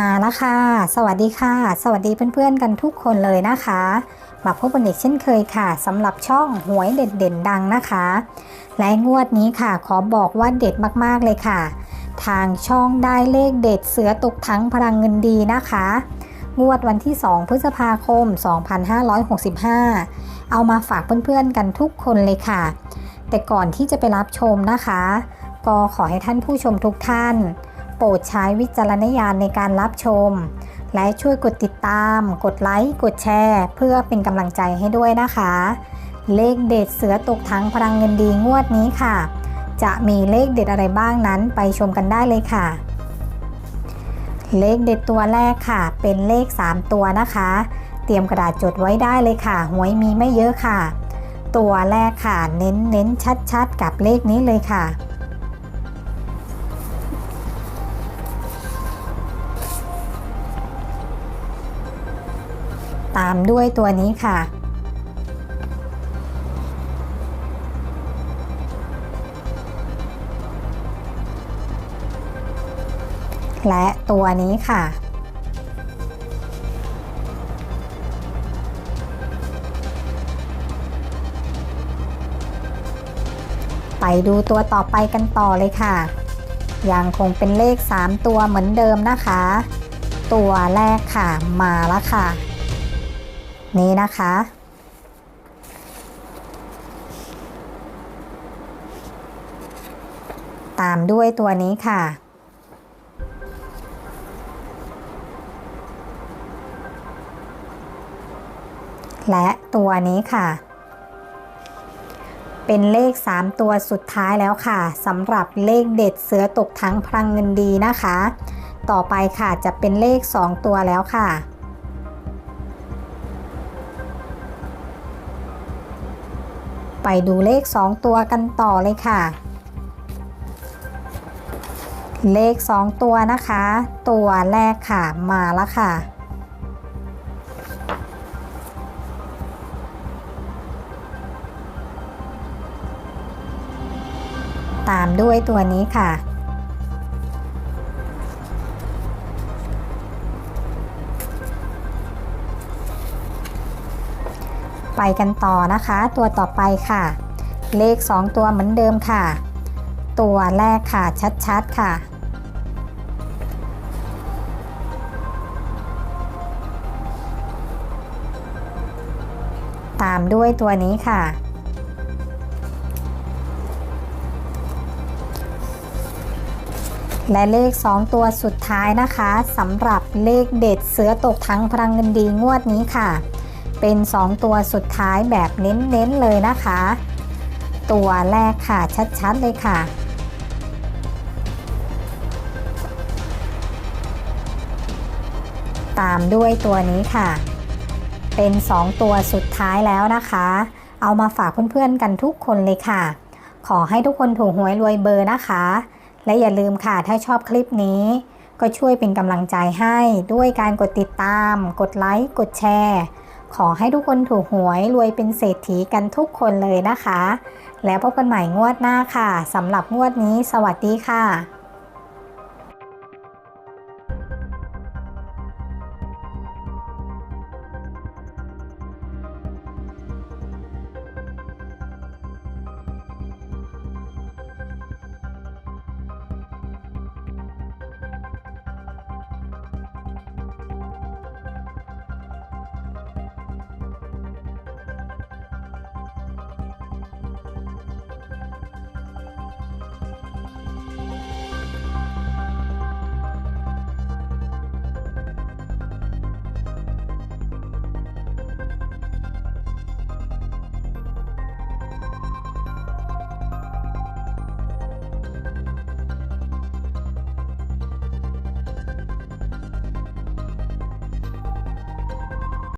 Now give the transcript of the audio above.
มาแล้วค่ะ สวัสดีค่ะ สวัสดีเพื่อนๆกันทุกคนเลยนะคะ มาพบกันอีกเช่นเคยค่ะสำหรับช่องหวยเด็ดเด่นดังนะคะ และงวดนี้ค่ะ ขอบอกว่าเด็ดมากๆเลยค่ะ ทางช่องได้เลขเด็ดเสือตกทั้งพลังเงินดีนะคะ งวดวันที่ 2 พฤษภาคม 2565 เอามาฝากเพื่อนๆกันทุกคนเลยค่ะ แต่ก่อนที่จะไปรับชมนะคะ ก็ขอให้ท่านผู้ชมทุกท่าน รดใช้วิจารณญาณในการรับชม และช่วยกดติดตาม กดไลค์ กดแชร์ เพื่อเป็นกำลังใจให้ด้วยนะคะ เลขเด็ดเสือตกทั้งพลังเงินดีงวดนี้ค่ะ จะมีเลขเด็ดอะไรบ้างนั้นไปชมกันได้เลยค่ะ เลขเด็ดตัวแรกค่ะ เป็นเลข 3 ตัวนะคะ เตรียมกระดาษจดไว้ได้เลยค่ะ หวยมีไม่เยอะค่ะ ตัวแรกค่ะ เน้นเน้นชัดๆ กับเลขนี้เลยค่ะามด้วยตัวนี้ค่ะ และตัวนี้ค่ะไปดูตัวต่อไปกันต่อเลยค่ะ ยังคงเป็นเลข 3 ตัวเหมือนเดิมนะคะ ตัวแรกค่ะมาแล้วค่ะ นี้นะคะ ตามด้วยตัวนี้ค่ะ และตัวนี้ค่ะ เป็นเลข 3 ตัวสุดท้ายแล้วค่ะสำหรับเลขเด็ดเสือตกทั้งพลังเงินดีนะคะ ต่อไปค่ะจะเป็นเลข 2 ตัวแล้วค่ะ ไปดูเลข 2 ตัวกันต่อเลยค่ะ เลข 2 ตัวนะคะ ตัวแรกค่ะมาแล้วค่ะ ตามด้วยตัวนี้ค่ะ ไปกันต่อนะคะ ตัวต่อไปค่ะ เลข 2 ตัวเหมือนเดิมค่ะ ตัวแรกค่ะชัดๆค่ะ ตามด้วยตัวนี้ค่ะ และเลข 2 ตัวสุดท้ายนะคะสำหรับเลขเด็ดเสือตกทั้งพลังเงินดีงวดนี้ค่ะ เป็น 2 ตัวสุดท้ายแบบเน้นๆเลยนะคะ ตัวแรกค่ะชัดๆเลยค่ะ ตามด้วยตัวนี้ค่ะ เป็น 2 ตัวสุดท้ายแล้วนะคะ เอามาฝากเพื่อนๆกันทุกคนเลยค่ะ ขอให้ทุกคนถูกหวยรวยเบอร์นะคะ และอย่าลืมค่ะถ้าชอบคลิปนี้ก็ช่วยเป็นกำลังใจให้ด้วยการกดติดตาม กดไลค์ กดแชร์ ขอให้ทุกคนถูกหวยรวยเป็นเศรษฐีกันทุกคนเลยนะคะ แล้วพบกันใหม่งวดหน้าค่ะสำหรับงวดนี้ สวัสดีค่ะ